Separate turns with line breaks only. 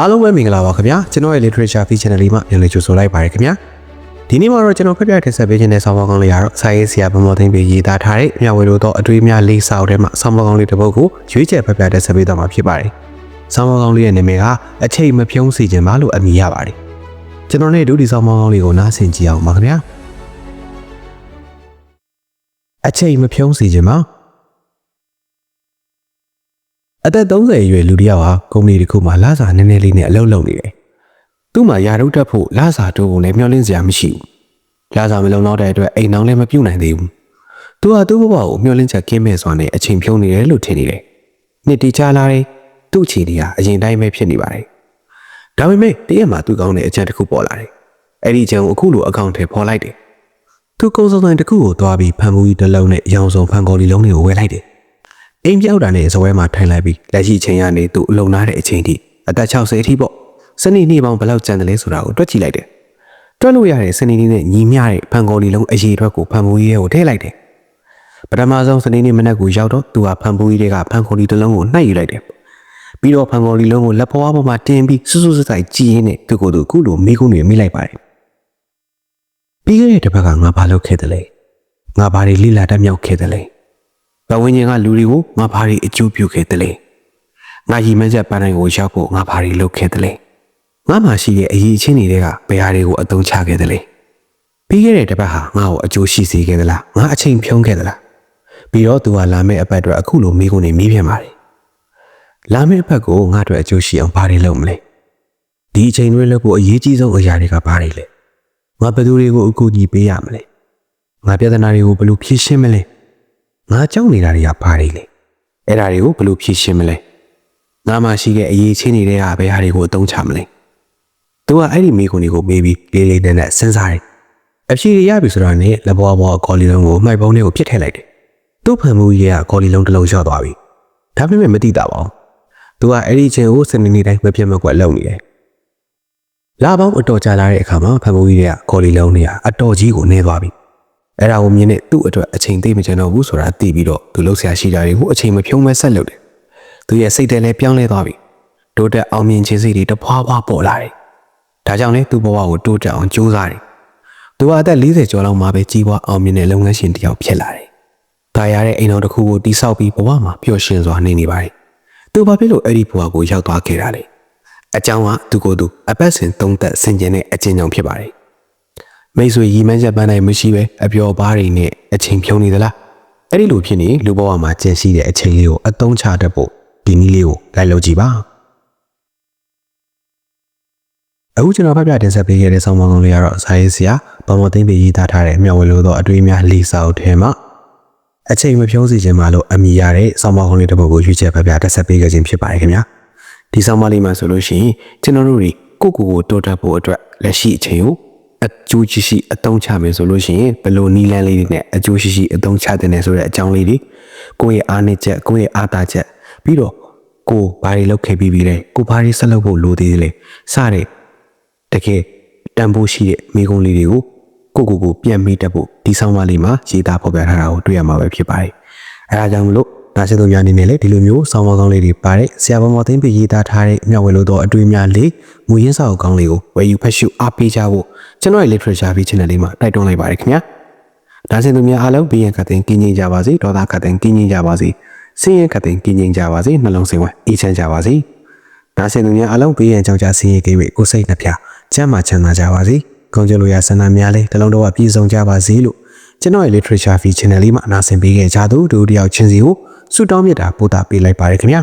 အားလုံးပဲမင်္ဂလာပါခင်ဗျာကျွန်တော်ရဲ့ literature feature channel လေးမှာပြန်လည်ကြိုဆိုလိုက်ပါရခင်ဗျာဒီနေ့မှာတော့ကျွန်တော်ဖတ်ပြတင်ဆက်ပေးခြင်းတဲ့ဆောင်းပါးကောင်းလေးကတော့စာရေးဆရာဗမော်သိန်းပေရေးသားထားတဲ့မြဝေလို့တော့အတွေ့အများလေးစာအုပ်ထဲမှာဆောင်းပါးကောင်းလေးတစ်ပုဒ်ကိုရွေးချယ်ဖတ်ပြတင်ဆက်ပေးသွားမှာဖြစ်ပါတယ်ဆောင်းပါးကောင်းလေးရဲ့နာမည်ကအချိန်မဖြုံးစီခြင်းပါလို့အမည်ရပါတယ်ကျွန်တော်နဲ့ဒုတိဆောင်းပါးကောင်းလေးကိုနားဆင်ကြည့်အောင်ပါခင်ဗျာအချိန်မဖြုံးစီခြင်းပါ အသက်30အရွယ်လူတစ်ယောက်ဟာကုမ္ပဏီတစ်ခုမှာလစာနည်းနည်းလေးနဲ့အလုပ်လုပ်နေတယ်။သူ့မှာယာရုတက်ဖို့လစာတိုးဖို့လည်းမျှော်လင့်စရာမရှိဘူး။လစာမလုံလောက်တဲ့အတွက်အိမ်နောင်လည်းမပြုတ်နိုင်သေးဘူး။သူဟာသူ့ဘဝကိုမျှော်လင့်ချက်ကင်းမဲ့စွာနဲ့အချိန်ဖြုံးနေတယ်လို့ထင်နေတယ်။နှစ်တီချလာတဲ့သူ့အခြေအနေဟာအရင်တိုင်းပဲဖြစ်နေပါတယ်။ဒါပေမဲ့တရက်မှာသူ့ကောင်းတဲ့အချက်တစ်ခုပေါ်လာတယ်။အဲ့ဒီအချက်ကိုအခုလိုအကောင့်ထဲပေါ်လိုက်တယ်။သူကုန်းစုံတိုင်းတစ်ခုကိုသွားပြီးဖန်မှုကြီးတစ်လုံးနဲ့ရောင်စုံဖန်ကော်လီလုံးတွေကိုဝယ်လိုက်တယ်။ အိမ်ပြောက်တာနဲ့ဇပွဲမှာထိုင်လိုက်ပြီးလက်ရှိအချိန်ကနေသူ့အလုံနာတဲ့အချိန်ထိအသက်60အထိပေါ့စနေနေ့ပေါင်းဘယ်လောက်ကျန်တယ်လဲဆိုတာကိုတွက်ကြည့်လိုက်တယ်တွက်လို့ရတဲ့စနေနေ့နဲ့ညီမျှတဲ့ဖန်ကော်လီလုံးအရေးအတွက်ကိုဖန်မှုကြီးရဲ့ကိုထည့်လိုက်တယ်ပထမဆုံးစနေနေ့မနက်ကိုရောက်တော့သူဟာဖန်ဘူးကြီးတွေကဖန်ကော်လီတစ်လုံးကိုနှိုက်ယူလိုက်တယ်ပြီးတော့ဖန်ကော်လီလုံးကိုလက်ဖွားပေါ်မှာတင်ပြီးစွစွစစိုက်ကြည်ရင်းနဲ့သူကိုယ်သူခုလိုမိကုန်းတွေမိလိုက်ပါတယ်ပြီးခဲ့တဲ့တစ်ပတ်ကငါဘာလုပ်ခဲ့တယ်လဲငါဘာတွေလိလာတက်မြောက်ခဲ့တယ်လဲ ဘဝင်းချင်းကလူတွေကိုငါဘာတွေအကျိုးပြုခဲ့တယ်လဲငါရီမန်းချက်ပန်းတိုင်းကိုရောက်ဖို့ငါဘာတွေလုပ်ခဲ့တယ်လဲငါမှရှိတဲ့အရေးအချင်းတွေကဘယ်ဟာတွေကိုအသုံးချခဲ့တယ်လဲပြီးခဲ့တဲ့တစ်ပတ်ဟာငါ့ကိုအကျိုးရှိစေခဲ့သလားငါအချိန်ဖြုံးခဲ့သလားပြီးတော့သူကလာမယ့်အပတ်အတွက်အခုလိုမိကုန်နေမီးပြန်ပါတယ်လာမယ့်အပတ်ကိုငါအတွက်အကျိုးရှိအောင်ဘာတွေလုပ်မလဲဒီအချိန်တွေလုပ်ဖို့အရေးကြီးဆုံးအရာတွေကဘာတွေလဲငါဘယ်သူတွေကိုအကူအညီပေးရမလဲငါပြဿနာတွေကိုဘယ်လိုဖြေရှင်းမလဲ ငါကြောက်နေတာတွေကဘာတွေလဲအဲ့ဒါတွေကိုဘယ်လိုဖြေရှင်းမလဲငါမှရှိတဲ့အရေးချင်းနေတဲ့ဟာဘယ်ဟာတွေကိုအသုံးချမလဲသူကအဲ့ဒီမိကုန်တွေကိုမေးပြီးလေးလေးနက်နက်စဉ်းစားတယ်အဖြေရပြီဆိုတာနဲ့လက်ဘွားဘွားကော်လီလုံးကိုမှိုက်ပုံးလေးကိုပြစ်ထည့်လိုက်တယ်သူ့ဖန်မှုကြီးကကော်လီလုံးတစ်လုံးလျှော့သွားပြီဒါပေမဲ့မသိတာပါဘူးသူကအဲ့ဒီချင်းကိုစနေနေ့တိုင်းမပြတ်မကွက်လုပ်နေတယ်လာပေါင်းအတော်ကြာလာတဲ့အခါမှာဖန်မှုကြီးကကော်လီလုံးတွေကအတော်ကြီးကိုနေသွားပြီ အဲ့ဒါကိုမြင်တဲ့သူ့အတွက်အချိန်သိမကျန်တော့ဘူးဆိုတာသိပြီးတော့သူလှုပ်ရှားရှိတာတွေကိုအချိန်မဖြုံးမဲဆက်လုပ်တယ်သူရဲ့စိတ်ထဲလည်းပြောင်းလဲသွားပြီတိုးတက်အောင်မြင်ခြင်းစိတ်တွေတဖွာဖွာပေါ်လာတယ်ဒါကြောင့်လေသူ့ဘဝကိုတိုးတက်အောင်ကြိုးစားတယ်သူကအသက်40ကျော်လောက်မှပဲကြီးပွားအောင်မြင်တဲ့လုပ်ငန်းရှင်တစ်ယောက်ဖြစ်လာတယ်ဒါရတဲ့အိမ်တော်တစ်ခုကိုတိဆောက်ပြီးဘဝမှာပျော်ရွှင်စွာနေနေပါတယ်သူဘာဖြစ်လို့အဲ့ဒီဘဝကိုရောက်သွားခဲ့တာလဲအကြောင်းကသူကိုယ်သူအပတ်စဉ်သုံးသက်ဆင်ကျင်တဲ့အကျဉ်းကြောင့်ဖြစ်ပါတယ် မိတ်ဆွေရီမန်းချက်ပန်းနိုင်မရှိပဲအပျော်ပါးတွေနဲ့အချိန်ဖြုံးနေသလားအဲ့ဒီလိုဖြစ်နေလူဘဝမှာကျန်ရှိတဲ့အချိန်လေးကိုအသုံးချတတ်ဖို့ဒီနည်းလေးကိုလိုက်လုပ်ကြည့်ပါအခုကျွန်တော်ဖတ်ပြတင်ဆက်ပေးခဲ့တဲ့ဆောင်းပါးကောင်းလေးကတော့ဇာရေးဆရာဘောင်မသိမ့်ပေးရေးသားထားတဲ့မျှဝေလို့သောအတွေ့အများလေးစာအုပ်ထဲမှာအချိန်မဖြုံးစီခြင်းမှာလို့အမိရတဲ့ဆောင်းပါးကောင်းလေးတစ်ပုဒ်ကိုရွေးချယ်ဖတ်ပြတင်ဆက်ပေးခဲ့ခြင်းဖြစ်ပါတယ်ခင်ဗျာဒီဆောင်းပါးလေးမှာဆိုလို့ရှိရင်ကျွန်တော်တို့တွေကိုကိုကိုတိုးတက်ဖို့အတွက်လက်ရှိအချိန်ကို အကျိုးရှိရှိအသုံးချမယ်ဆိုလို့ရှိရင်ဘယ်လိုနီးလန်းလေးတွေနဲ့အကျိုးရှိရှိအသုံးချတဲ့နေဆိုတဲ့အကြောင်းလေးတွေကိုယ့်ရဲ့အားနည်းချက်ကိုယ့်ရဲ့အားသာချက်ပြီးတော့ကိုဘာတွေလုပ်ခဲ့ပြီးပြီလဲကိုဘာတွေဆက်လုပ်ဖို့လိုသေးတယ်လဲစတဲ့တကယ်တန်ဖိုးရှိတဲ့မိကုံးလေးတွေကိုကိုကိုကိုပြန်မိတတ်ဖို့ဒီဆောင်မလေးမှာရေးသားဖော်ပြထားတာကိုတွေ့ရမှာပဲဖြစ်ပါတယ်အဲဒါကြောင့်မလို့ နားဆင်သူများအနေနဲ့လည်းဒီလိုမျိုးဆောင်းပါးကောင်းလေးတွေပါတဲ့ဆရာဘောမော်သိန်းပြရေးသားထားတဲ့မျှဝေလို့တော့အတွေ့အများလေးမူရင်းစာအုပ်ကောင်းလေးကိုဝယ်ယူဖတ်ရှုအားပေးကြဖို့ကျွန်တော်ရဲ့ literature ပြီး channel လေးမှာတိုက်တွန်းလိုက်ပါတယ်ခင်ဗျာနားဆင်သူများအားလုံးဘေးရန်ခတ်တဲ့ကင်းငိမ့်ကြပါစေဒေါသခတ်တဲ့ကင်းငိမ့်ကြပါစေစင်းရဲခတ်တဲ့ကင်းငိမ့်ကြပါစေနှလုံးစိမ်ဝမ်းအေးချမ်းကြပါစေနားဆင်သူများအားလုံးဘေးရန်ကြောက်ကြဆင်းရဲကြွေကိုစိတ်နှဖျားချမ်းသာချမ်းသာကြပါစေကောင်းကျိုးလိုရာဆန္ဒများလေးတလုံးတော့ပြည့်စုံကြပါစေလို့ကျွန်တော်ရဲ့ literature feed channel လေးမှာနားဆင်ပေးခဲ့ကြသူတို့တယောက်ချင်းစီကို ဆုတောင်းမြတ်တာပို့တာပေးလိုက်ပါရခင်ဗျာ